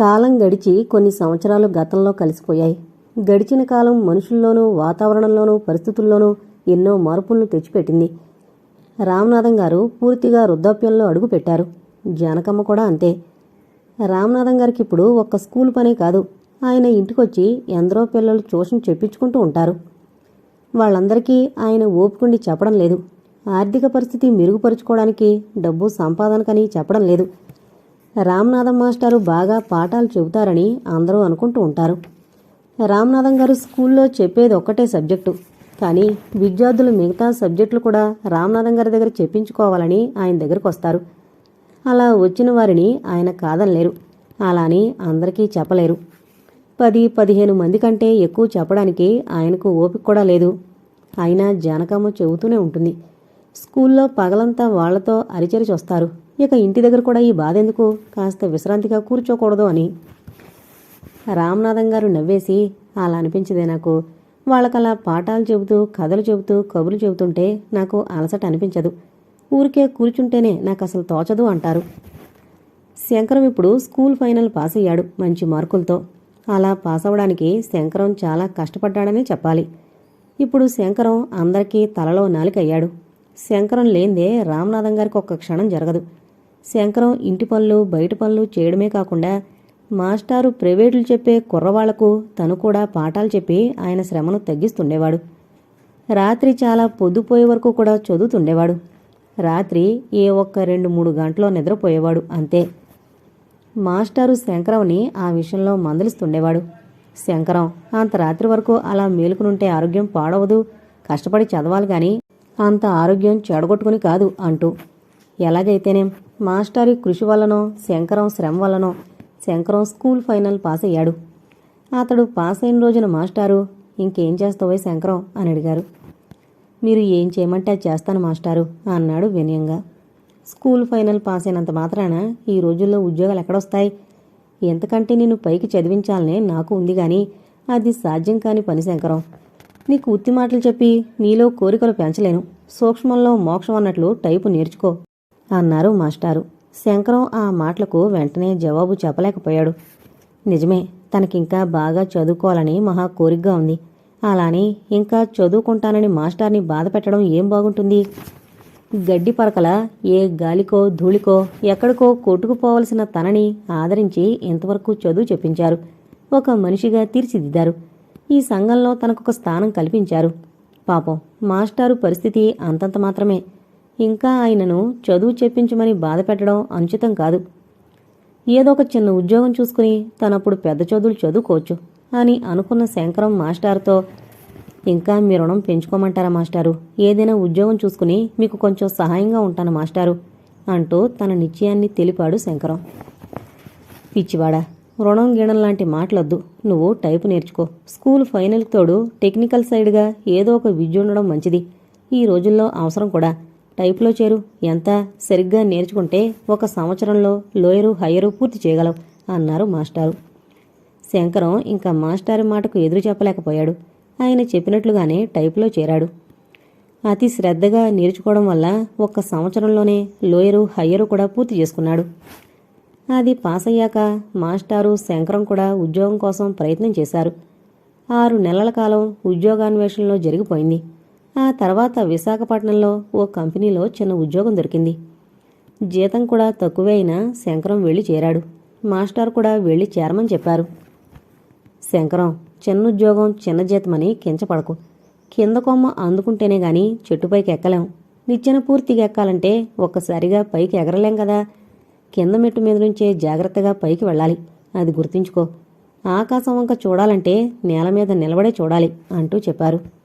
కాలం గడిచి కొన్ని సంవత్సరాలు గతంలో కలిసిపోయాయి. గడిచిన కాలం మనుషుల్లోనూ వాతావరణంలోనూ పరిస్థితుల్లోనూ ఎన్నో మార్పులను తెచ్చిపెట్టింది. రామనాథం గారు పూర్తిగా వృద్ధాప్యంలో అడుగుపెట్టారు. జానకమ్మ కూడా అంతే. రామనాథం గారికి ఇప్పుడు ఒక్క స్కూల్ పనే కాదు. ఆయన ఇంటికొచ్చి ఎందరో పిల్లలు ట్యూషన్ చెప్పించుకుంటూ ఉంటారు. వాళ్ళందరికీ ఆయన ఓపుకుండి చెప్పడం లేదు. ఆర్థిక పరిస్థితి మెరుగుపరుచుకోవడానికి డబ్బు సంపాదనకని చెప్పడం లేదు. రామనాథం మాస్టారు బాగా పాఠాలు చెబుతారని అందరూ అనుకుంటూ ఉంటారు. రామనాథం గారు స్కూల్లో చెప్పేది ఒక్కటే సబ్జెక్టు. కానీ విద్యార్థులు మిగతా సబ్జెక్టులు కూడా రామనాథం గారి దగ్గర చెప్పించుకోవాలని ఆయన దగ్గరకు వస్తారు. అలా వచ్చిన వారిని ఆయన కాదనలేరు. అలా అని అందరికీ చెప్పలేరు. పది పదిహేను మంది కంటే ఎక్కువ చెప్పడానికి ఆయనకు ఓపిక కూడా లేదు. అయినా జానకమ్మ చెబుతూనే ఉంటుంది. స్కూల్లో పగలంతా వాళ్ళతో అరిచరిచి వస్తారు ఇక ఇంటి దగ్గర కూడా ఈ బాధ ఎందుకు? కాస్త విశ్రాంతిగా కూర్చోకూడదు అని. రామనాథం గారు నవ్వేసి అలా అనిపించదే నాకు. వాళ్ళకలా పాఠాలు చెబుతూ కథలు చెబుతూ కబుర్లు చెబుతుంటే నాకు అలసట అనిపించదు. ఊరికే కూర్చుంటేనే నాకు అసలు తోచదు అంటారు. శంకరం ఇప్పుడు స్కూల్ ఫైనల్ పాస్ అయ్యాడు మంచి మార్కులతో. అలా పాస్ అవ్వడానికి శంకరం చాలా కష్టపడ్డాడనే చెప్పాలి. ఇప్పుడు శంకరం అందరికీ తలలో నాలికయ్యాడు. శంకరం లేందే రామనాథం గారికి ఒక్క క్షణం జరగదు. శంకరం ఇంటి పనులు బయట పనులు చేయడమే కాకుండా మాస్టారు ప్రైవేట్లు చెప్పే కుర్రవాళ్ళకు తను కూడా పాఠాలు చెప్పి ఆయన శ్రమను తగ్గిస్తుండేవాడు. రాత్రి చాలా పొద్దుపోయే వరకు కూడా చదువుతుండేవాడు. రాత్రి ఏ ఒక్క రెండు మూడు గంటలో నిద్రపోయేవాడు అంతే. మాస్టారు శంకరంని ఆ విషయంలో మందలిస్తుండేవాడు. శంకరం అంత రాత్రి వరకు అలా మేలుకునుంటే ఆరోగ్యం పాడవదు కష్టపడి చదవాలి కానీ అంత ఆరోగ్యం చెడగొట్టుకుని కాదు అంటూ. ఎలాగైతేనేం? మాస్టారి కృషి వల్లనో శంకరం శ్రమ వల్లనో శంకరం స్కూల్ ఫైనల్ పాస్ అయ్యాడు. అతడు పాస్ అయిన రోజున మాస్టారు ఇంకేం చేస్తావో శంకరం అని అడిగారు. మీరు ఏం చేయమంటే అది చేస్తాను మాస్టారు అన్నాడు వినయంగా. స్కూల్ ఫైనల్ పాస్ అయినంత మాత్రాన ఈ రోజుల్లో ఉద్యోగాలు ఎక్కడొస్తాయి? ఎంతకంటే నేను పైకి చదివించాలనే నాకు ఉంది గాని అది సాధ్యం కాని పని శంకరం. నీకు ఉత్తి మాటలు చెప్పి నీలో కోరికలు పెంచలేను. సూక్ష్మంలో మోక్షం అన్నట్లు టైపు నేర్చుకో. అన్నారు మాస్టారు. శంకరం ఆ మాటలకు వెంటనే జవాబు చెప్పలేకపోయాడు. నిజమే తనకింకా బాగా చదువుకోవాలని మహా కోరికగా ఉంది. అలానే ఇంకా చదువుకుంటానని మాస్టార్ని బాధ పెట్టడం ఏం బాగుంటుంది? గడ్డి పరకల ఏ గాలికో ధూళికో ఎక్కడికో కొట్టుకుపోవలసిన తనని ఆదరించి ఇంతవరకు చదువు చెప్పించారు. ఒక మనిషిగా తీర్చిదిద్దారు. ఈ సంఘంలో తనకొక స్థానం కల్పించారు. పాపం మాస్టారు పరిస్థితి అంతంత మాత్రమే. ఇంకా ఆయనను చదువు చెప్పించమని బాధ పెట్టడం అనుచితం కాదు. ఏదో ఒక చిన్న ఉద్యోగం చూసుకుని తనప్పుడు పెద్ద చదువులు చదువుకోవచ్చు అని అనుకున్న శంకరం మాస్టారుతో ఇంకా మీ రుణం పెంచుకోమంటారా మాస్టారు? ఏదైనా ఉద్యోగం చూసుకుని మీకు కొంచెం సహాయంగా ఉంటాను మాస్టారు అంటూ తన నిశ్చయాన్ని తెలిపాడు శంకరం. పిచ్చివాడా రుణం గీణం లాంటి మాటలొద్దు. నువ్వు టైపు నేర్చుకో. స్కూల్ ఫైనల్ తోడు టెక్నికల్ సైడ్గా ఏదో ఒక విద్య ఉండడం మంచిది. ఈ రోజుల్లో అవసరం కూడా. టైప్లో చేరు. ఎంత సరిగ్గా నేర్చుకుంటే ఒక సంవత్సరంలో లోయరు హయ్యరు పూర్తి చేయగలవు అన్నారు మాస్టారు. శంకరం ఇంకా మాస్టారు మాటకు ఎదురు చెప్పలేకపోయాడు. ఆయన చెప్పినట్లుగానే టైప్లో చేరాడు. అతి శ్రద్ధగా నేర్చుకోవడం వల్ల ఒక్క సంవత్సరంలోనే లోయరు హయ్యరు కూడా పూర్తి చేసుకున్నాడు. అది పాస్ అయ్యాక మాస్టారు శంకరం కూడా ఉద్యోగం కోసం ప్రయత్నం చేశారు. ఆరు నెలల కాలం ఉద్యోగాన్వేషణలో జరిగిపోయింది. ఆ తర్వాత విశాఖపట్నంలో ఓ కంపెనీలో చిన్న ఉద్యోగం దొరికింది. జీతం కూడా తక్కువే అయినా శంకరం వెళ్ళి చేరాడు. మాస్టర్ కూడా వెళ్ళి చేరమని చెప్పారు. శంకరం చిన్న ఉద్యోగం చిన్న జీతమని కించపడకు. కింద కొమ్మ అందుకుంటేనే గాని చెట్టుపైకి ఎక్కలేం. నిచ్చెన పూర్తిగా ఎక్కాలంటే ఒక్కసారిగా పైకి ఎగరలేం కదా. కింద మెట్టు మీద నుంచే జాగ్రత్తగా పైకి వెళ్ళాలి. అది గుర్తుంచుకో. ఆకాశం వంక చూడాలంటే నేల మీద నిలబడే చూడాలి అంటూ చెప్పారు.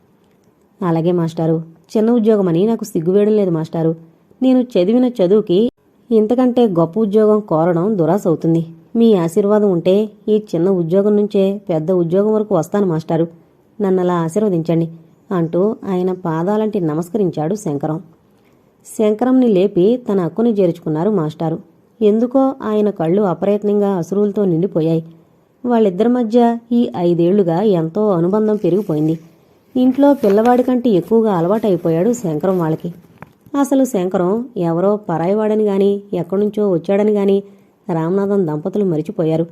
అలాగే మాస్టారు. చిన్న ఉద్యోగమని నాకు సిగ్గువేయడం లేదు మాస్టారు. నేను చదివిన చదువుకి ఇంతకంటే గొప్ప ఉద్యోగం కోరడం దురాశ అవుతుంది. మీ ఆశీర్వాదం ఉంటే ఈ చిన్న ఉద్యోగం నుంచే పెద్ద ఉద్యోగం వరకు వస్తాను మాస్టారు. నన్ను అలా ఆశీర్వదించండి అంటూ ఆయన పాదాలంటి నమస్కరించాడు శంకరం. శంకరంని లేపి తన హక్కుని చేర్చుకున్నారు మాస్టారు. ఎందుకో ఆయన కళ్ళు అప్రయత్నంగా అసురులతో నిండిపోయాయి. వాళ్ళిద్దరి మధ్య ఈ ఐదేళ్ళుగా ఎంతో అనుబంధం పెరిగిపోయింది. ఇంట్లో పిల్లవాడి కంటే ఎక్కువగా అలవాటైపోయాడు శంకరం వాళ్ళకి. అసలు శంకరం ఎవరో పరాయివాడని గాని ఎక్కడి నుంచో వచ్చాడని గాని రామనాథం దంపతులు మరిచిపోయారు.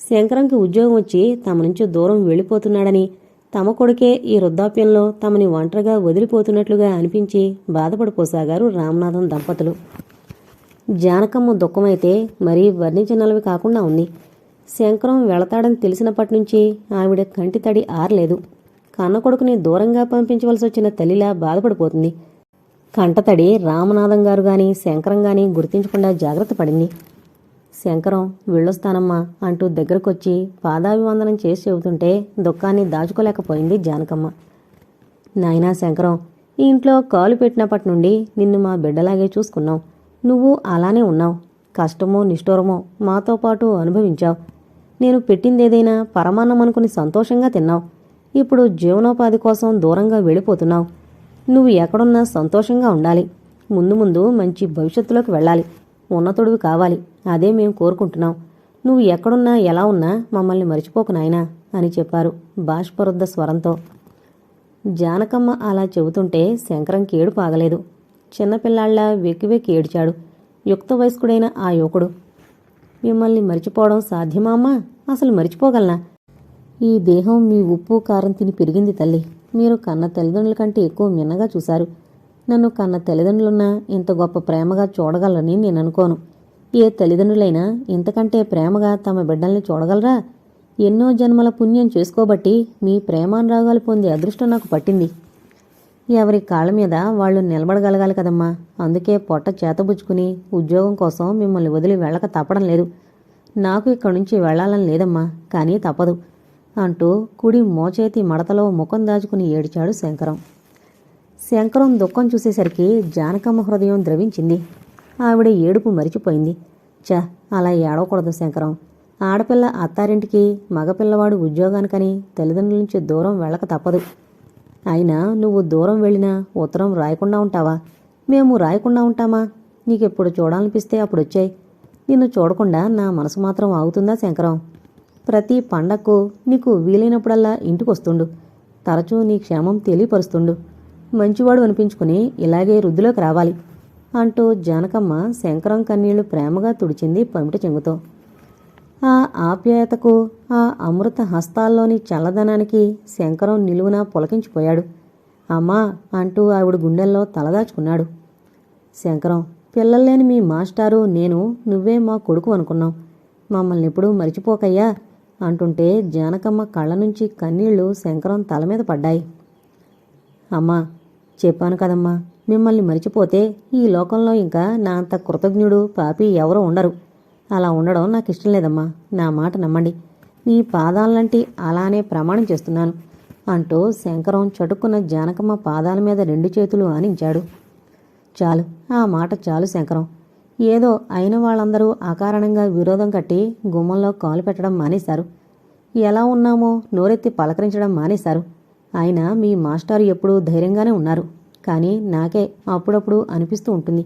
శంకరంకి ఉద్యోగం వచ్చి తమ నుంచి దూరం వెళ్ళిపోతున్నాడని తమ కొడుకే ఈ వృద్ధాప్యంలో తమని ఒంటరిగా వదిలిపోతున్నట్లుగా అనిపించి బాధపడిపోసాగారు రామనాథం దంపతులు. జానకమ్మ దుఃఖమైతే మరీ వర్ణించనలవి కాకుండా ఉంది. శంకరం వెళతాడని తెలిసినప్పటి నుంచి ఆవిడ కంటి తడి ఆరలేదు. కన్న కొడుకుని దూరంగా పంపించవలసి వచ్చిన తల్లిలా బాధపడిపోతుంది. కంటతడి రామనాథం గారు గాని శంకరం గాని గుర్తించకుండా జాగ్రత్త పడింది. శంకరం వెళ్ళొస్తానమ్మా అంటూ దగ్గరకొచ్చి పాదాభివందనం చేసి చెబుతుంటే దుఃఖాన్ని దాచుకోలేకపోయింది జానకమ్మ. నాయనా శంకరం ఈ ఇంట్లో కాలు పెట్టినప్పటి నుండి నిన్ను మా బిడ్డలాగే చూసుకున్నావు నువ్వు అలానే ఉన్నావు. కష్టమో నిష్ఠూరమో మాతో పాటు అనుభవించావు. నేను పెట్టిందేదైనా పరమాన్నం అనుకుని సంతోషంగా తిన్నావు. ఇప్పుడు జీవనోపాధి కోసం దూరంగా వెళ్ళిపోతున్నావు. నువ్వు ఎక్కడున్నా సంతోషంగా ఉండాలి. ముందు ముందు మంచి భవిష్యత్తులోకి వెళ్ళాలి. ఉన్నతుడివి కావాలి. అదే మేము కోరుకుంటున్నాం. నువ్వు ఎక్కడున్నా ఎలా ఉన్నా మమ్మల్ని మర్చిపోకు నాయనా అని చెప్పారు బాష్పరుద్ధ స్వరంతో. జానకమ్మ అలా చెబుతుంటే శంకరం కేడు పాగలేదు. చిన్నపిల్లాళ్ళ వెక్కి వెక్కి ఏడ్చాడు. యుక్త వయస్కుడైన ఆ యువకుడు మిమ్మల్ని మరిచిపోవడం సాధ్యమా అమ్మా? అసలు మరిచిపోగలనా? ఈ దేహం మీ ఉప్పు కారం తిని పెరిగింది తల్లి. మీరు కన్న తల్లిదండ్రుల కంటే ఎక్కువ మిన్నగా చూశారు. నన్ను కన్న తల్లిదండ్రులున్నా ఇంత గొప్ప ప్రేమగా చూడగలరని నేను అనుకోను. ఏ తల్లిదండ్రులైనా ఇంతకంటే ప్రేమగా తమ బిడ్డల్ని చూడగలరా? ఎన్నో జన్మల పుణ్యం చేసుకోబట్టి మీ ప్రేమానురాగాలు పొందే అదృష్టం నాకు పట్టింది. ఎవరి కాళ్ళ మీద వాళ్ళు నిలబడగలగాలి కదమ్మా. అందుకే పొట్ట చేతబుచ్చుకుని ఉద్యోగం కోసం మిమ్మల్ని వదిలి వెళ్ళక తప్పడం లేదు. నాకు ఇక్కడి నుంచి వెళ్ళాలని లేదమ్మా కానీ తప్పదు. అంటూ కుడి మోచేతి మడతలో ముఖం దాచుకుని ఏడిచాడు శంకరం. శంకరం దుఃఖం చూసేసరికి జానకమ్మ హృదయం ద్రవించింది. ఆవిడ ఏడుపు మరిచిపోయింది. చ అలా ఏడవకూడదు శంకరం. ఆడపిల్ల అత్తారింటికి మగపిల్లవాడు ఉద్యోగానికని తల్లిదండ్రుల నుంచి దూరం వెళ్ళక తప్పదు. అయినా నువ్వు దూరం వెళ్ళినా ఉత్తరం రాయకుండా ఉంటావా? మేము రాయకుండా ఉంటామా? నీకెప్పుడు చూడాలనిపిస్తే అప్పుడు వచ్చాయి. నిన్ను చూడకుండా నా మనసు మాత్రం ఆగుతుందా శంకరం? ప్రతి పండక్కు నీకు వీలైనప్పుడల్లా ఇంటికి వస్తుండు తరచూ నీ క్షేమం తెలియపరుస్తుండు. మంచివాడు అనిపించుకుని ఇలాగే వృద్ధిలోకి రావాలి అంటూ జానకమ్మ శంకరం కన్నీళ్ళు ప్రేమగా తుడిచింది పమిట చెంగుతో. ఆ ఆప్యాయతకు ఆ అమృత హస్తాల్లోని చల్లదనానికి శంకరం నిలువున పులకించిపోయాడు. అమ్మా అంటూ ఆవిడ గుండెల్లో తలదాచుకున్నాడు. శంకరం పిల్లల్లేని మీ మాస్టారు నేను నువ్వే మా కొడుకు అనుకున్నాం. మమ్మల్ని ఎప్పుడూ మరిచిపోకయ్యా. అంటుంటే జానకమ్మ కళ్ళ నుంచి కన్నీళ్ళు శంకరం తల మీద పడ్డాయి. అమ్మా చెప్పాను కదమ్మా మిమ్మల్ని మరిచిపోతే ఈ లోకంలో ఇంకా నా అంత కృతజ్ఞుడు పాపి ఎవరూ ఉండరు. అలా ఉండడం నాకు ఇష్టం లేదమ్మా నా మాట నమ్మండి. నీ పాదాలంటి అలానే ప్రమాణం చేస్తున్నాను అంటూ శంకరం చటుక్కున్న జానకమ్మ పాదాల మీద రెండు చేతులు ఆనించాడు. చాలు ఆ మాట చాలు శంకరం. ఏదో అయిన వాళ్ళందరూ అకారణంగా విరోధం కట్టి గుమ్మంలో కాలు పెట్టడం మానేశారు. ఎలా ఉన్నామో నోరెత్తి పలకరించడం మానేశారు. అయినా మీ మాస్టారు ఎప్పుడూ ధైర్యంగానే ఉన్నారు. కానీ నాకే అప్పుడప్పుడు అనిపిస్తూ ఉంటుంది.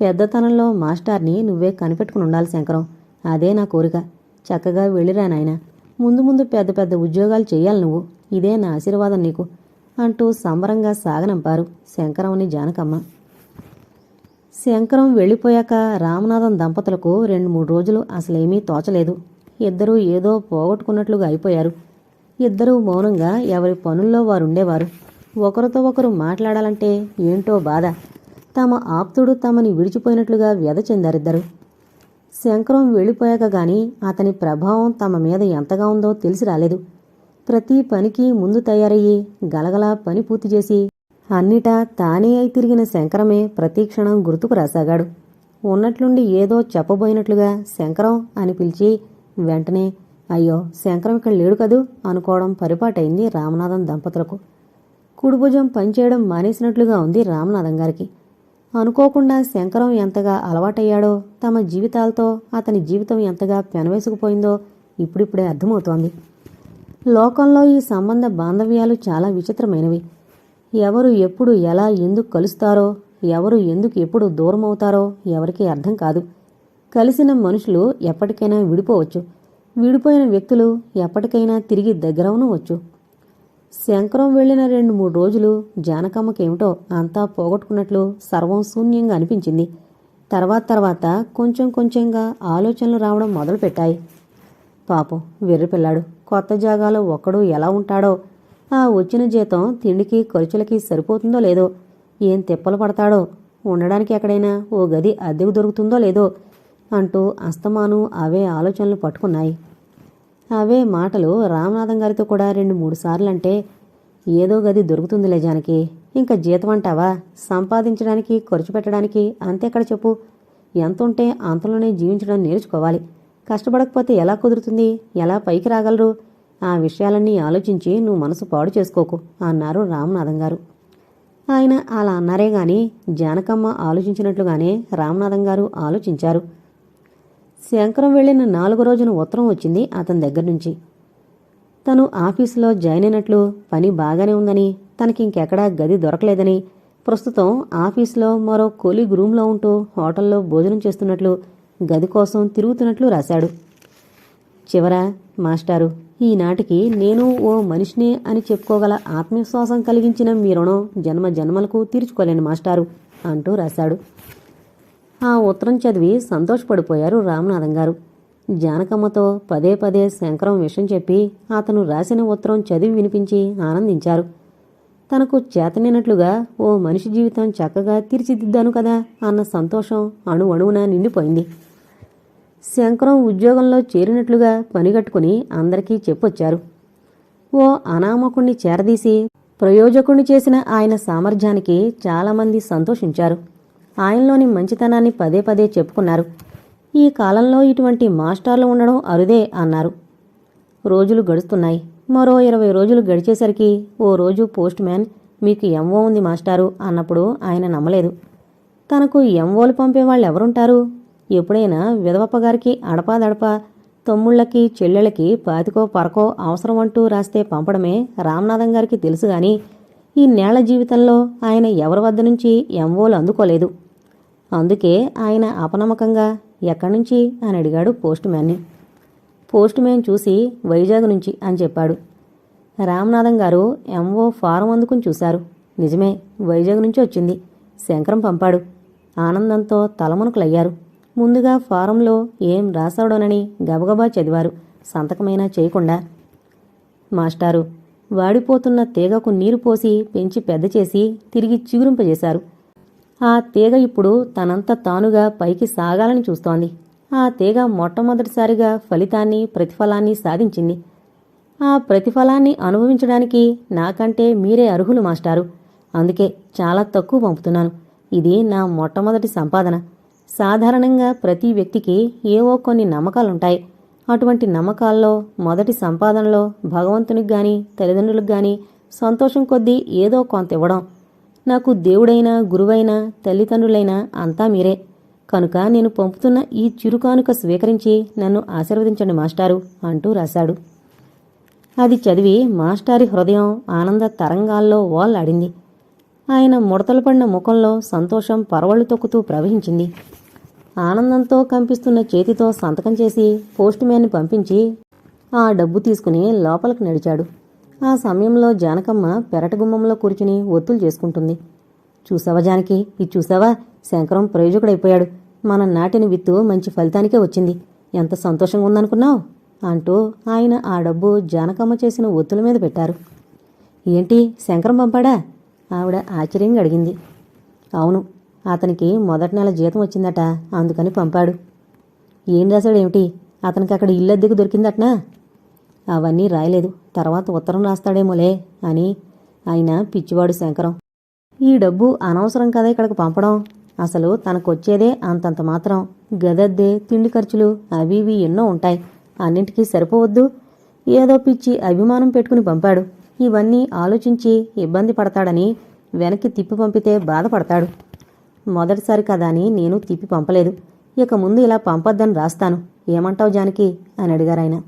పెద్దతనంలో మాస్టార్ని నువ్వే కనిపెట్టుకుని ఉండాలి శంకరం. అదే నా కోరిక. చక్కగా వెళ్ళిరా నాయన. ముందు ముందు పెద్ద పెద్ద ఉద్యోగాలు చేయాలి నువ్వు. ఇదే నా ఆశీర్వాదం నీకు. అంటూ సంబరంగా సాగనంపారు శంకరంని జానకమ్మ. శంకరం వెళ్ళిపోయాక రామనాథం దంపతులకు రెండు మూడు రోజులు అసలేమీ తోచలేదు. ఇద్దరూ ఏదో పోగొట్టుకున్నట్లుగా అయిపోయారు. ఇద్దరూ మౌనంగా ఎవరి పనుల్లో వారుండేవారు. ఒకరితో ఒకరు మాట్లాడాలంటే ఏంటో బాధ. తమ ఆప్తుడు తమని విడిచిపోయినట్లుగా వ్యధ చెందారిద్దరు. శంకరం వెళ్ళిపోయాక గాని అతని ప్రభావం తమ మీద ఎంతగా ఉందో తెలిసి రాలేదు. ప్రతి పనికి ముందు తయారయ్యి గలగలా పని పూర్తి చేసి అన్నిటా తానే అయి తిరిగిన శంకరమే ప్రతి క్షణం గుర్తుకు రాసాగాడు. ఉన్నట్లుండి ఏదో చెప్పబోయినట్లుగా శంకరం అని పిలిచి వెంటనే అయ్యో శంకరం ఇక్కడ లేడు కదూ? అనుకోవడం పరిపాటైంది రామనాథం దంపతులకు. కుడిభుజం పనిచేయడం మానేసినట్లుగా ఉంది రామనాథం గారికి. అనుకోకుండా శంకరం ఎంతగా అలవాటయ్యాడో తమ జీవితాలతో అతని జీవితం ఎంతగా పెనవేసుకుపోయిందో ఇప్పుడిప్పుడే అర్థమవుతోంది. లోకంలో ఈ సంబంధ బాంధవ్యాలు చాలా విచిత్రమైనవి. ఎవరు ఎప్పుడు ఎలా ఎందుకు కలుస్తారో ఎవరు ఎందుకు ఎప్పుడు దూరం అవుతారో ఎవరికీ అర్థం కాదు. కలిసిన మనుషులు ఎప్పటికైనా విడిపోవచ్చు. విడిపోయిన వ్యక్తులు ఎప్పటికైనా తిరిగి దగ్గరవనవచ్చు శంకరం వెళ్ళిన రెండు మూడు రోజులు జానకమ్మకేమిటో అంతా పోగొట్టుకున్నట్లు సర్వం శూన్యంగా అనిపించింది. తర్వాత తర్వాత కొంచెం కొంచెంగా ఆలోచనలు రావడం మొదలుపెట్టాయి. పాపం వెర్రిపిల్లాడు కొత్త జాగాలో ఒక్కడు ఎలా ఉంటాడో ఆ వచ్చిన జీతం తిండికి ఖర్చులకి సరిపోతుందో లేదో ఏం తిప్పలు పడతాడో ఉండడానికి ఎక్కడైనా ఓ గది అద్దెకు దొరుకుతుందో లేదో అంటూ అస్తమాను అవే ఆలోచనలు పట్టుకున్నాయి. అవే మాటలు రామనాథం గారితో కూడా రెండు మూడు సార్లు అంటే ఏదో గది దొరుకుతుందిలే జానకి ఇంకా జీతం అంటావా? సంపాదించడానికి ఖర్చు పెట్టడానికి అంతేక్కడ చెప్పు. ఎంత ఉంటే అంతలోనే జీవించడం నేర్చుకోవాలి. కష్టపడకపోతే ఎలా కుదురుతుంది? ఎలా పైకి రాగలరు? ఆ విషయాలన్నీ ఆలోచించి నువ్వు మనసు పాడు చేసుకోకు అన్నారు రామనాథం గారు. ఆయన అలా అన్నారే గాని జానకమ్మ ఆలోచించినట్లుగానే రామనాథం గారు ఆలోచించారు. శంకరం వెళ్ళిన నాలుగు రోజున ఉత్తరం వచ్చింది అతని దగ్గర నుంచి. తను ఆఫీసులో జాయిన్ అయినట్లు పని బాగానే ఉందని తనకి ఇంకెక్కడా గది దొరకలేదని ప్రస్తుతం ఆఫీసులో మరో కొలీగ్ రూమ్లో ఉంటూ హోటల్లో భోజనం చేస్తున్నట్లు గది కోసం తిరుగుతున్నట్లు రాశాడు. చివరా మాస్టారు ఈనాటికి నేను ఓ మనిషినే అని చెప్పుకోగల ఆత్మవిశ్వాసం కలిగించిన మీ రుణం జన్మ జన్మలకు తీర్చుకోలేను మాస్టారు అంటూ రాశాడు. ఆ ఉత్తరం చదివి సంతోషపడిపోయారు రామనాథం గారు. జానకమ్మతో పదే పదే శంకరం విషయం చెప్పి అతను రాసిన ఉత్తరం చదివి వినిపించి ఆనందించారు. తనకు చేతనైనట్లుగా ఓ మనిషి జీవితం చక్కగా తీర్చిదిద్దాను కదా అన్న సంతోషం అణువణువున నిండిపోయింది. శంకరం ఉద్యోగంలో చేరినట్లుగా పనిగట్టుకుని అందరికీ చెప్పొచ్చారు. ఓ అనామకుణ్ణి చేరదీసి ప్రయోజకుణ్ణి చేసిన ఆయన సామర్థ్యానికి చాలామంది సంతోషించారు. ఆయనలోని మంచితనాన్ని పదే పదే చెప్పుకున్నారు. ఈ కాలంలో ఇటువంటి మాస్టర్లు ఉండడం అరుదే అన్నారు. రోజులు గడుస్తున్నాయి. మరో ఇరవై రోజులు గడిచేసరికి ఓ రోజు పోస్ట్ మ్యాన్ మీకు ఎంఓ ఉంది మాస్టారు అన్నప్పుడు ఆయన నమ్మలేదు. తనకు ఎంఓలు పంపే వాళ్ళు ఎవరుంటారు ఎప్పుడైనా విధవప్ప గారికి అడపాదడపా తమ్ముళ్ళకి చెల్లెళ్ళకి పాతికో పరకో అవసరం అంటూ రాస్తే పంపడమే రామనాథం గారికి తెలుసు గాని ఈ నేల జీవితంలో ఆయన ఎవరి వద్ద నుంచి ఎంఓలు అందుకోలేదు. అందుకే ఆయన అపనమ్మకంగా ఎక్కడి నుంచి అని అడిగాడు పోస్ట్ మ్యాన్ని. పోస్ట్ మ్యాన్ చూసి వైజాగ్ నుంచి అని చెప్పాడు. రామనాథం గారు ఎంఓ ఫారం అందుకుని చూశారు. నిజమే వైజాగ్ నుంచి వచ్చింది. శంకరం పంపాడు. ఆనందంతో తలమునుకులయ్యారు. ముందుగా ఫారంలో ఏం రాశాడోనని గబగబా చదివారు. సంతకమైనా చేయకుండా. మాస్టారు వాడిపోతున్న తీగకు నీరు పోసి పెంచి పెద్ద చేసి తిరిగి చిగురింపజేశారు. ఆ తీగ ఇప్పుడు తనంత తానుగా పైకి సాగాలని చూస్తోంది. ఆ తీగ మొట్టమొదటిసారిగా ఫలితాన్ని ప్రతిఫలాన్ని సాధించింది. ఆ ప్రతిఫలాన్ని అనుభవించడానికి నాకంటే మీరే అర్హులు మాస్టారు. అందుకే చాలా తక్కువ పంపుతున్నాను. ఇది నా మొట్టమొదటి సంపాదన. సాధారణంగా ప్రతి వ్యక్తికి ఏవో కొన్ని నమ్మకాలుంటాయి. అటువంటి నమ్మకాల్లో మొదటి సంపాదనలో భగవంతునికి గాని తల్లిదండ్రులకు గాని సంతోషం కొద్దీ ఏదో కొంత ఇవ్వడం. నాకు దేవుడైనా గురువైనా తల్లిదండ్రులైనా అంతా మీరే. కనుక నేను పంపుతున్న ఈ చిరుకానుక స్వీకరించి నన్ను ఆశీర్వదించండి మాస్టారు అంటూ రాశాడు. అది చదివి మాస్టారి హృదయం ఆనంద తరంగాల్లో ఓల్లాడింది ఆయన ముడతలు పడిన ముఖంలో సంతోషం పరవళ్ళు తొక్కుతూ ప్రవహించింది. ఆనందంతో కంపిస్తున్న చేతితో సంతకం చేసి పోస్ట్ మ్యాన్ని పంపించి ఆ డబ్బు తీసుకుని లోపలికి నడిచాడు. ఆ సమయంలో జానకమ్మ పెరట గుమ్మంలో కూర్చుని ఒత్తులు చేసుకుంటుంది. చూసావా జానకి? ఇది చూసావా? శంకరం ప్రయోజకుడైపోయాడు. మనం నాటిన విత్తు మంచి ఫలితానికే వచ్చింది. ఎంత సంతోషంగా ఉందనుకున్నావు? అంటూ ఆయన ఆ డబ్బు జానకమ్మ చేసిన ఒత్తుల మీద పెట్టారు. ఏంటి? శంకరం పంపాడా? ఆవిడ ఆశ్చర్యంగా అడిగింది. అవును అతనికి మొదటి నెల జీతం వచ్చిందట. అందుకని పంపాడు. ఏం రాశాడేమిటి అతనికి అక్కడ ఇల్లు అద్దెకు దొరికిందటనా? అవన్నీ రాయలేదు. తర్వాత ఉత్తరం రాస్తాడేమోలే అని ఆయన పిచ్చివాడు శంకరం. ఈ డబ్బు అనవసరం కదా ఇక్కడికి పంపడం? అసలు తనకొచ్చేదే అంతంత మాత్రం. గదద్దే తిండి ఖర్చులు అవి ఇవి ఎన్నో ఉంటాయి. అన్నింటికీ సరిపోవద్దు. ఏదో పిచ్చి అభిమానం పెట్టుకుని పంపాడు. ఇవన్నీ ఆలోచించి ఇబ్బంది పడతాడని వెనక్కి తిప్పి పంపితే బాధపడతాడు. మొదటిసారి కదా అని నేను తిప్పి పంపలేదు. ఇక ముందు ఇలా పంపొద్దని రాస్తాను. ఏమంటావు జానకి? అని అడిగారాయన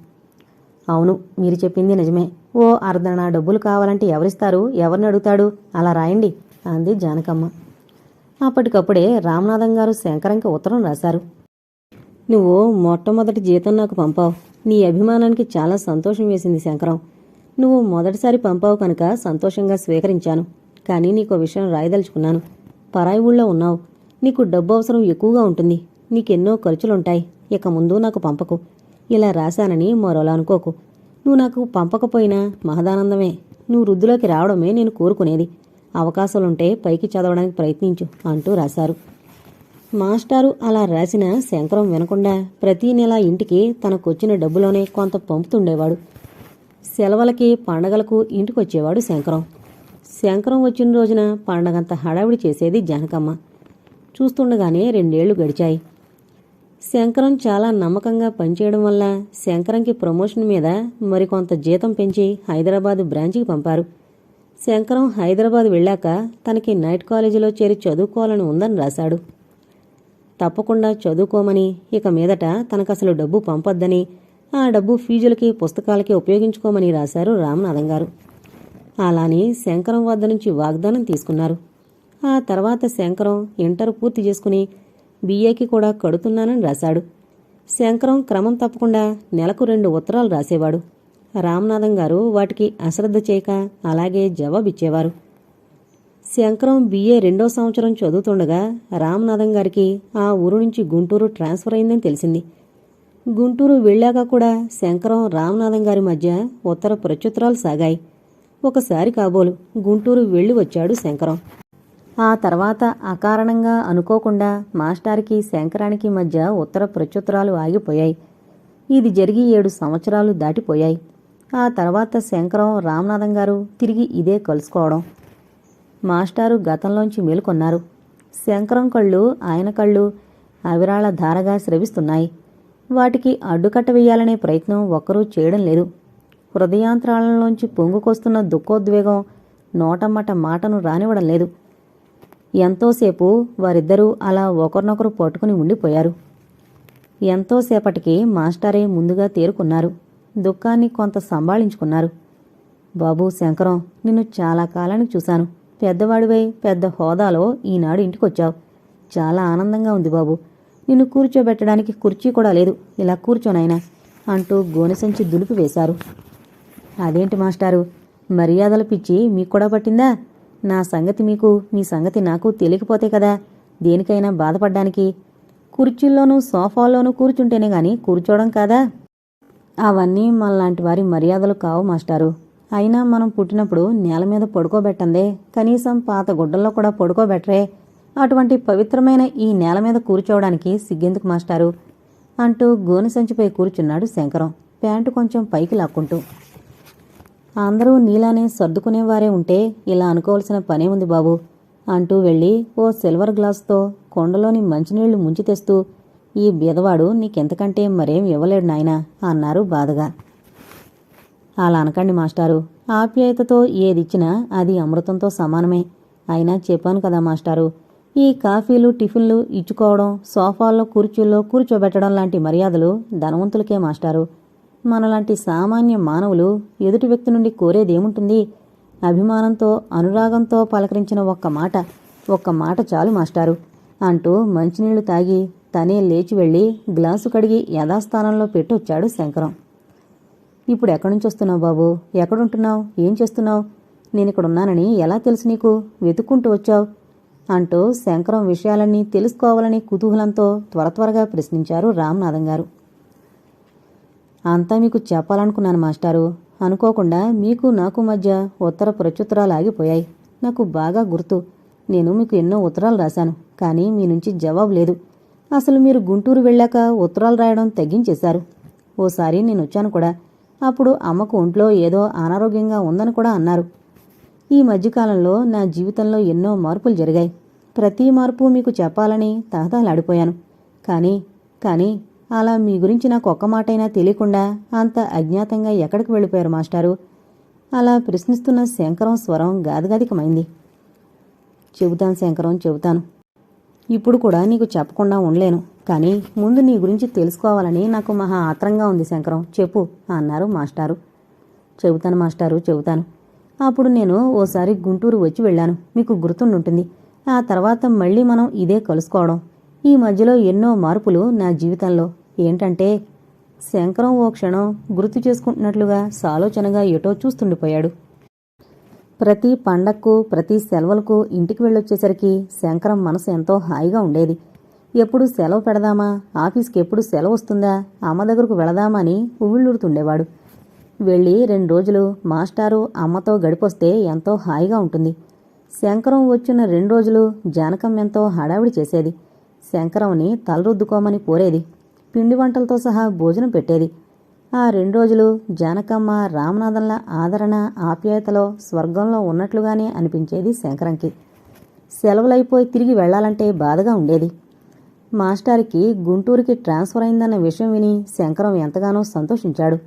అవును మీరు చెప్పింది నిజమే. ఓ అర్ధన డబ్బులు కావాలంటే ఎవరిస్తారు? ఎవరిని అడుగుతాడు? అలా రాయండి అంది జానకమ్మ. అప్పటికప్పుడే రామనాథం గారు శంకరంకి ఉత్తరం రాశారు. నువ్వు మొట్టమొదటి జీతం నాకు పంపావు. నీ అభిమానానికి చాలా సంతోషం వేసింది శంకరం. నువ్వు మొదటిసారి పంపావు కనుక సంతోషంగా స్వీకరించాను. కానీ నీకు విషయం రాయదలుచుకున్నాను. పరాయి ఊళ్ళో ఉన్నావు. నీకు డబ్బు అవసరం ఎక్కువగా ఉంటుంది. నీకెన్నో ఖర్చులుంటాయి. ఇక ముందు నాకు పంపకు. ఇలా రాశానని మరోలా అనుకోకు. నువ్వు నాకు పంపకపోయినా మహదానందమే. నువ్వు వృద్ధిలోకి రావడమే నేను కోరుకునేది. అవకాశాలుంటే పైకి చదవడానికి ప్రయత్నించు అంటూ రాశారు. మాస్టారు అలా రాసిన శంకరం వినకుండా ప్రతి నెల ఇంటికి తనకొచ్చిన డబ్బులోనే కొంత పంపుతుండేవాడు. సెలవులకి పండగలకు ఇంటికొచ్చేవాడు శంకరం. శంకరం వచ్చిన రోజున పండగంత హడావిడి చేసేది జనకమ్మ. చూస్తుండగానే రెండేళ్ళు గడిచాయి. శంకరం చాలా నమ్మకంగా పనిచేయడం వల్ల శంకరంకి ప్రమోషన్ మీద మరికొంత జీతం పెంచి హైదరాబాద్ బ్రాంచికి పంపారు. శంకరం హైదరాబాద్ వెళ్ళాక తనకి నైట్ కాలేజీలో చేరి చదువుకోవాలని ఉందని రాశాడు. తప్పకుండా చదువుకోమని ఇక మీదట తనకసలు డబ్బు పంపొద్దని ఆ డబ్బు ఫీజులకి పుస్తకాలకి ఉపయోగించుకోమని రాశారు రామనాథం గారు. అలానే శంకరం వద్ద నుంచి వాగ్దానం తీసుకున్నారు. ఆ తర్వాత శంకరం ఇంటర్ పూర్తి చేసుకుని బీఏకి కూడా కడుతున్నానని రాశాడు. శంకరం క్రమం తప్పకుండా నెలకు రెండు ఉత్తరాలు రాసేవాడు. రామనాథం గారు వాటికి అశ్రద్ధ చేయక అలాగే జవాబిచ్చేవారు. శంకరం బీఏ రెండో సంవత్సరం చదువుతుండగా రామనాథం గారికి ఆ ఊరు నుంచి గుంటూరు ట్రాన్స్ఫర్ అయిందని తెలిసింది. గుంటూరు వెళ్ళాక కూడా శంకరం రామనాథం గారి మధ్య ఉత్తర ప్రత్యుత్తరాలు సాగాయి. ఒకసారి కాబోలు గుంటూరు వెళ్ళి వచ్చాడు శంకరం. ఆ తర్వాత అకారణంగా అనుకోకుండా మాస్టార్కి శంకరానికి మధ్య ఉత్తర ప్రత్యుత్తరాలు ఆగిపోయాయి. ఇది జరిగి ఏడు సంవత్సరాలు దాటిపోయాయి. ఆ తర్వాత శంకరం రామనాథం గారు తిరిగి ఇదే కలుసుకోవడం. మాస్టారు గతంలోంచి మేలుకొన్నారు. శంకరం కళ్ళు ఆయన కళ్ళు అవిరాళ ధారగా స్రవిస్తున్నాయి. వాటికి అడ్డుకట్ట వేయాలనే ప్రయత్నం ఒక్కరూ చేయడం లేదు. హృదయాంతరాలలోంచి పొంగుకొస్తున్న దుఃఖోద్వేగం నోటమ్మట మాటను రానివ్వడం లేదు. ఎంతోసేపు వారిద్దరూ అలా ఒకరినొకరు పట్టుకుని ఉండిపోయారు. ఎంతోసేపటికి మాస్టారే ముందుగా తేరుకున్నారు. దుఃఖాన్ని కొంత సంభాళించుకున్నారు. బాబు శంకరం నిన్ను చాలా కాలానికి చూశాను. పెద్దవాడివై పెద్ద హోదాలో ఈనాడు ఇంటికొచ్చావు. చాలా ఆనందంగా ఉంది బాబు. నిన్ను కూర్చోబెట్టడానికి కుర్చీ కూడా లేదు. ఇలా కూర్చోనైనా అంటూ గోనెసంచి దులిపి వేశారు. అదేంటి మాస్టారు? మర్యాదల పిచ్చి మీకు కూడా పట్టిందా? నా సంగతి మీకు మీ సంగతి నాకు తెలియకపోతే కదా దేనికైనా బాధపడ్డానికి. కుర్చీల్లోనూ సోఫాల్లోనూ కూర్చుంటేనే గాని కూర్చోవడం కాదా? అవన్నీ మనలాంటి వారి మర్యాదలు కావు మాస్టారు. అయినా మనం పుట్టినప్పుడు నేల మీద పడుకోబెట్టందే. కనీసం పాత గుడ్డల్లో కూడా పడుకోబెట్టరే. అటువంటి పవిత్రమైన ఈ నేల మీద కూర్చోవడానికి సిగ్గెందుకు మాస్టారు? అంటూ గోనె సంచిపై కూర్చున్నాడు శంకరం ప్యాంటు కొంచెం పైకి లాక్కుంటూ. అందరూ నీలానే సర్దుకునేవారే ఉంటే ఇలా అనుకోవాల్సిన పనే ఉంది బాబు అంటూ వెళ్ళి ఓ సిల్వర్ గ్లాస్తో కొండలోని మంచినీళ్ళు ముంచి తెస్తూ ఈ బీదవాడు నీకెంతకంటే మరేం ఇవ్వలేడు నాయనా అన్నారు బాధగా. అలా అనకండి మాస్టారు ఆప్యాయతతో ఏదిచ్చినా అది అమృతంతో సమానమే. అయినా చెప్పాను కదా మాస్టారు ఈ కాఫీలు టిఫిన్లు ఇచ్చుకోవడం సోఫాల్లో కుర్చీల్లో కూర్చోబెట్టడం లాంటి మర్యాదలు ధనవంతులకే మాస్టారు. మనలాంటి సామాన్య మానవులు ఎదుటి వ్యక్తి నుండి కోరేదేముంటుంది? అభిమానంతో అనురాగంతో పలకరించిన ఒక్క మాట ఒక్క మాట చాలు మాస్టారు అంటూ మంచినీళ్ళు తాగి తనే లేచి వెళ్ళి గ్లాసు కడిగి యథాస్థానంలో పెట్టొచ్చాడు శంకరం. ఇప్పుడు ఎక్కడి నుంచి వస్తున్నావు బాబు? ఎక్కడుంటున్నావు? ఏం చేస్తున్నావు? నేను ఇక్కడ ఉన్నానని ఎలా తెలుసు నీకు? వెతుక్కుంటూ వచ్చావు? అంటూ శంకరం విషయాలన్నీ తెలుసుకోవాలని కుతూహలంతో త్వర త్వరగా ప్రశ్నించారు రామనాథం గారు. అంతా మీకు చెప్పాలనుకున్నాను మాస్టారు. అనుకోకుండా మీకు నాకు మధ్య ఉత్తర ప్రత్యుత్తరాలు ఆగిపోయాయి. నాకు బాగా గుర్తు. నేను మీకు ఎన్నో ఉత్తరాలు రాశాను కానీ మీ నుంచి జవాబు లేదు. అసలు మీరు గుంటూరు వెళ్ళాక ఉత్తరాలు రాయడం తగ్గించేశారు ఓసారి నేను వచ్చాను కూడా. అప్పుడు అమ్మకు ఒంట్లో ఏదో అనారోగ్యంగా ఉందని కూడా అన్నారు. ఈ మధ్యకాలంలో నా జీవితంలో ఎన్నో మార్పులు జరిగాయి. ప్రతి మార్పు మీకు చెప్పాలని తహతహలాడిపోయాను. కానీ కానీ అలా మీ గురించి నాకు ఒక్క మాటైనా తెలియకుండా అంత అజ్ఞాతంగా ఎక్కడికి వెళ్ళిపోయారు మాస్టారు? అలా ప్రశ్నిస్తున్న శంకరం స్వరం గాదిగాదికమైంది. చెబుతాను శంకరం చెబుతాను. ఇప్పుడు కూడా నీకు చెప్పకుండా ఉండలేను. కానీ ముందు నీ గురించి తెలుసుకోవాలని నాకు మహా ఆత్రంగా ఉంది శంకరం. చెప్పు అన్నారు మాస్టారు. చెబుతాను మాస్టారు చెబుతాను. అప్పుడు నేను ఓసారి గుంటూరు వచ్చి వెళ్ళాను. మీకు గుర్తుండుంటుంది. ఆ తర్వాత మళ్ళీ మనం ఇదే కలుసుకోవడం. ఈ మధ్యలో ఎన్నో మార్పులు నా జీవితంలో. ఏంటంటే శంకరం ఓ క్షణం గుర్తు చేసుకుంటున్నట్లుగా సాలోచనగా ఎటో చూస్తుండిపోయాడు ప్రతి పండక్కు ప్రతి సెలవులకు ఇంటికి వెళ్ళొచ్చేసరికి శంకరం మనసు ఎంతో హాయిగా ఉండేది. ఎప్పుడు సెలవు పెడదామా ఆఫీస్కి ఎప్పుడు సెలవు వస్తుందా అమ్మ దగ్గరకు వెళదామా అని ఉవ్విళ్ళూరుతుండేవాడు. వెళ్ళి రెండు రోజులు మాస్టారు అమ్మతో గడిపొస్తే ఎంతో హాయిగా ఉంటుంది. శంకరం వచ్చిన రెండు రోజులు జానకం ఎంతో హడావిడి చేసేది. శంకరంని తలరుద్దుకోమని కోరేది పిండి వంటలతో సహా భోజనం పెట్టేది. ఆ రెండు రోజులు జానకమ్మ రామనాథంల ఆదరణ ఆప్యాయతలో స్వర్గంలో ఉన్నట్లుగానే అనిపించేది శంకరంకి. సెలవులైపోయి తిరిగి వెళ్ళాలంటే బాధగా ఉండేది. మాస్టారికి గుంటూరుకి ట్రాన్స్ఫర్ అయిందన్న విషయం విని శంకరం ఎంతగానో సంతోషించాడు.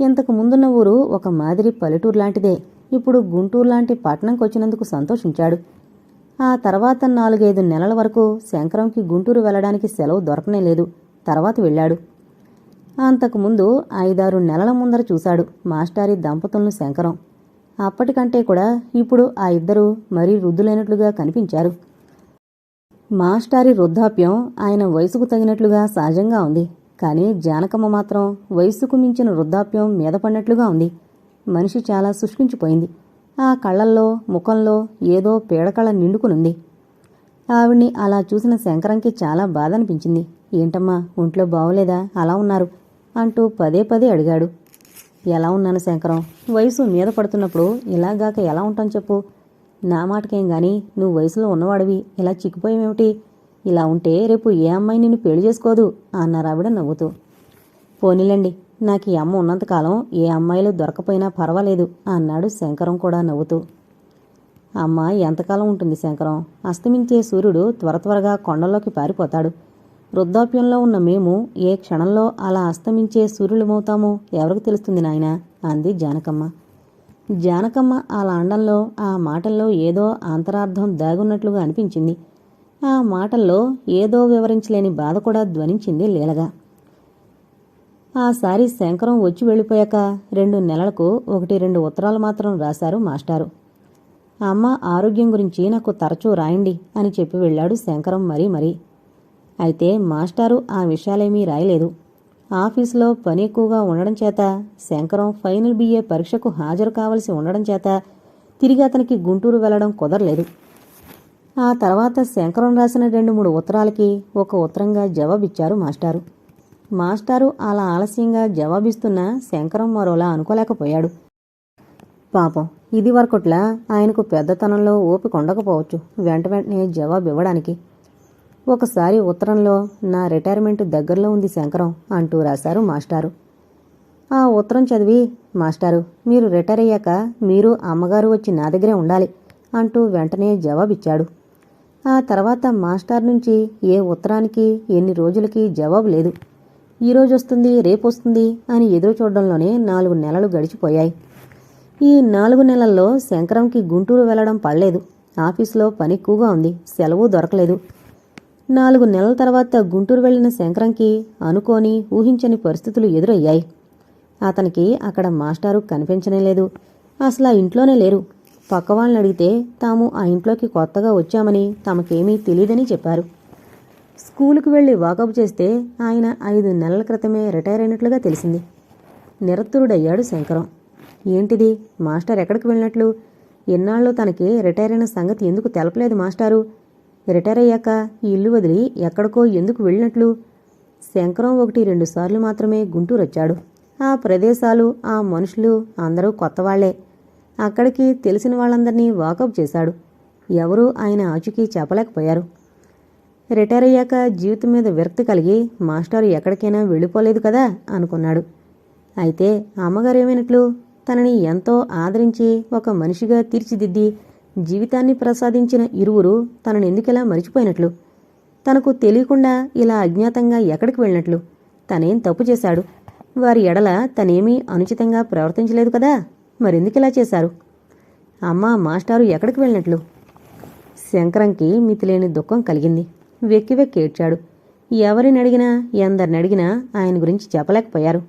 ఇంతకు ముందున్న ఊరు ఒక మాదిరి పల్లెటూరు లాంటిదే. ఇప్పుడు గుంటూరు లాంటి పట్టణంకి వచ్చినందుకు సంతోషించాడు. ఆ తర్వాత నాలుగైదు నెలల వరకు శంకరంకి గుంటూరు వెళ్ళడానికి సెలవు దొరకనే లేదు. తర్వాత వెళ్ళాడు. అంతకుముందు ఐదారు నెలల ముందర చూశాడు మాస్టారి దంపతులను శంకరం. అప్పటికంటే కూడా ఇప్పుడు ఆ ఇద్దరూ మరీ వృద్ధులైనట్లుగా కనిపించారు. మాస్టారి వృద్ధాప్యం ఆయన వయసుకు తగినట్లుగా సహజంగా ఉంది. కానీ జానకమ్మ మాత్రం వయసుకు మించిన వృద్ధాప్యం మీద పడినట్లుగా ఉంది. మనిషి చాలా శుష్కించిపోయింది ఆ కళ్ళల్లో ముఖంలో ఏదో పీడకళ నిండుకునుంది. ఆవిడ్ని అలా చూసిన శంకరంకి చాలా బాధ అనిపించింది ఏంటమ్మా ఒంట్లో బాగోలేదా అలా ఉన్నారు అంటూ పదే పదే అడిగాడు. ఎలా ఉన్నాను శంకరం? వయసు మీద పడుతున్నప్పుడు ఇలాగాక ఎలా ఉంటాను చెప్పు? నా మాటకేం గాని నువ్వు వయసులో ఉన్నవాడివి. ఇలా చిక్కిపోయావేమిటి? ఇలా ఉంటే రేపు ఏ అమ్మాయి నిన్ను పెళ్ళి చేసుకోదు అన్నారు ఆవిడ నవ్వుతూ. పోనీలండి నాకు ఈ అమ్మ ఉన్నంతకాలం ఏ అమ్మాయిలు దొరకపోయినా పర్వాలేదు అన్నాడు శంకరం కూడా నవ్వుతూ. అమ్మ ఎంతకాలం ఉంటుంది శంకరం? అస్తమించే సూర్యుడు త్వర త్వరగా కొండల్లోకి పారిపోతాడు. వృద్ధాప్యంలో ఉన్న మేము ఏ క్షణంలో అలా అస్తమించే సూర్యులమవుతామో ఎవరికి తెలుస్తుంది నాయనా? అంది జానకమ్మ. జానకమ్మ ఆ లాండంలో ఆ మాటల్లో ఏదో అంతరార్థం దాగున్నట్లుగా అనిపించింది. ఆ మాటల్లో ఏదో వివరించలేని బాధ కూడా ధ్వనించింది లీలగా. ఆసారి శంకరం వచ్చి వెళ్ళిపోయాక రెండు నెలలకు ఒకటి రెండు ఉత్తరాలు మాత్రం రాశారు మాస్టారు. అమ్మ ఆరోగ్యం గురించి నాకు తరచూ రాయండి అని చెప్పి వెళ్ళాడు శంకరం మరీ మరీ. అయితే మాస్టారు ఆ విషయాలేమీ రాయలేదు. ఆఫీసులో పని ఎక్కువగా ఉండడం చేత శంకరం ఫైనల్ బిఏ పరీక్షకు హాజరు కావలసి ఉండడం చేత తిరిగి అతనికి గుంటూరు వెళ్ళడం కుదరలేదు. ఆ తర్వాత శంకరం రాసిన రెండు మూడు ఉత్తరాలకి ఒక ఉత్తరంగా జవాబిచ్చారు మాస్టారు. మాస్టారు అలా ఆలస్యంగా జవాబిస్తున్న శంకరం మరోలా అనుకోలేకపోయాడు. పాపం ఇది వరకుట్లా ఆయనకు పెద్దతనంలో ఓపిక ఉండకపోవచ్చు. వెంట వెంటనే జవాబు ఇవ్వడానికి ఒకసారి ఉత్తరంలో నా రిటైర్మెంట్ దగ్గరలో ఉంది శంకరం అంటూ రాశారు మాస్టారు. ఆ ఉత్తరం చదివి మాస్టారు మీరు రిటైర్ అయ్యాక మీరు అమ్మగారు వచ్చి నా దగ్గరే ఉండాలి అంటూ వెంటనే జవాబిచ్చాడు. ఆ తర్వాత మాస్టర్ నుంచి ఏ ఉత్తరానికి ఎన్ని రోజులకి జవాబు లేదు. ఈ రోజు వస్తుంది రేపు వస్తుంది అని ఎదురు చూడడంలోనే నాలుగు నెలలు గడిచిపోయాయి. ఈ నాలుగు నెలల్లో శంకరంకి గుంటూరు వెళ్ళడం పడలేదు ఆఫీసులో పని ఎక్కువగా ఉంది సెలవు దొరకలేదు. నాలుగు నెలల తర్వాత గుంటూరు వెళ్ళిన శంకరంకి అనుకోని ఊహించని పరిస్థితులు ఎదురయ్యాయి. అతనికి అక్కడ మాస్టారు కనిపించనే లేదు. అసలు ఆ ఇంట్లోనే లేరు. పక్క వాళ్ళని అడిగితే తాము ఆ ఇంట్లోకి కొత్తగా వచ్చామని తమకేమీ తెలియదని చెప్పారు. స్కూలుకు వెళ్ళి వాకప్ చేస్తే ఆయన ఐదు నెలల క్రితమే రిటైర్ అయినట్లుగా తెలిసింది. నిరత్తురుడయ్యాడు శంకరం. ఏంటిది? మాస్టర్ ఎక్కడికి వెళ్ళినట్లు? ఎన్నాళ్ళు తనకి రిటైర్ అయిన సంగతి ఎందుకు తెలపలేదు మాస్టారు? రిటైర్ అయ్యాక ఈ ఇల్లు వదిలి ఎక్కడికో ఎందుకు వెళ్ళినట్లు? శంకరం ఒకటి రెండుసార్లు మాత్రమే గుంటూరు వచ్చాడు ఆ ప్రదేశాలు ఆ మనుషులు అందరూ కొత్తవాళ్ళే అక్కడికి తెలిసిన వాళ్ళందరినీ వాకప్ చేశాడు. ఎవరూ ఆయన ఆచుకీ చెప్పలేకపోయారు. రిటైర్ అయ్యాక జీవితం మీద విరక్తి కలిగి మాస్టారు ఎక్కడికైనా వెళ్ళిపోలేదు కదా అనుకున్నాడు. అయితే అమ్మగారు ఏమైనట్లు? తనని ఎంతో ఆదరించి ఒక మనిషిగా తీర్చిదిద్ది జీవితాన్ని ప్రసాదించిన ఇరువురు తనని ఎందుకెలా మరిచిపోయినట్లు? తనకు తెలియకుండా ఇలా అజ్ఞాతంగా ఎక్కడికి వెళ్ళినట్లు? తనేం తప్పు చేశాడు? వారి ఎడల తనేమీ అనుచితంగా ప్రవర్తించలేదు కదా? మరెందుకిలా చేశారు? అమ్మ మాస్టారు ఎక్కడికి వెళ్ళినట్లు? శంకరంకి మితిలేని దుఃఖం కలిగింది. వెక్కి వెక్కి ఏడ్చాడు. ఎవరిని అడిగినా ఎందరిని అడిగినా ఆయన గురించి చెప్పలేకపోయారు.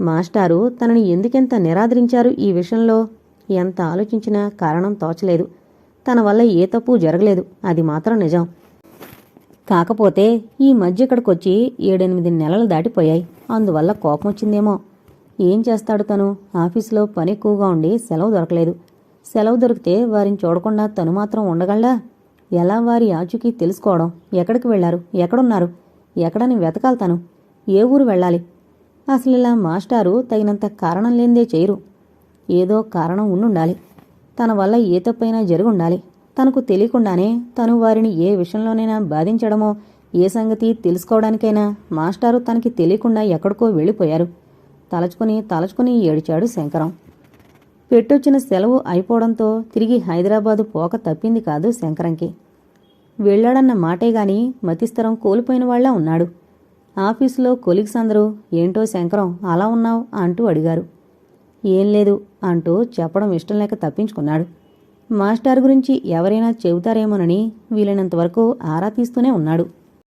మాస్టారు తనని ఎందుకెంత నిరాదరించారు ఈ విషయంలో? ఎంత ఆలోచించినా కారణం తోచలేదు. తన వల్ల ఏ తప్పు జరగలేదు. అది మాత్రం నిజం. కాకపోతే ఈ మధ్య ఇక్కడికొచ్చి ఏడెనిమిది నెలలు దాటిపోయాయి. అందువల్ల కోపం వచ్చిందేమో. ఏం చేస్తాడు తను? ఆఫీసులో పని ఎక్కువగా ఉండి సెలవు దొరకలేదు. సెలవు దొరికితే వారిని చూడకుండా తను మాత్రం ఉండగలడా? ఎలా వారి ఆచూకీ తెలుసుకోవడం? ఎక్కడికి వెళ్ళారు? ఎక్కడున్నారు? ఎక్కడని వెతకాల్తాను ఏ ఊరు వెళ్ళాలి? అసలు ఇలా మాస్టారు తగినంత కారణం లేనిదే చేయరు. ఏదో కారణం ఉండుండాలి. తన వల్ల ఏ తప్పైనా జరుగుండాలి. తనకు తెలియకుండానే తను వారిని ఏ విషయంలోనైనా బాధించడమో ఏ సంగతి తెలుసుకోవడానికైనా మాస్టారు తనకి తెలియకుండా ఎక్కడికో వెళ్ళిపోయారు. తలచుకుని తలచుకుని ఏడిచాడు శంకరం. పెట్టొచ్చిన సెలవు అయిపోవడంతో తిరిగి హైదరాబాదు పోక తప్పింది కాదు శంకరంకి. వెళ్ళాడన్న మాటే గాని మతిస్థరం కోల్పోయిన వాళ్ళా ఉన్నాడు. ఆఫీసులో కొలిగ్స్ అందరూ ఏంటో శంకరం అలా ఉన్నావు? అంటూ అడిగారు. ఏం లేదు అంటూ చెప్పడం ఇష్టం లేక తప్పించుకున్నాడు. మాస్టర్ గురించి ఎవరైనా చెబుతారేమోనని వీలైనంతవరకు ఆరా తీస్తూనే ఉన్నాడు.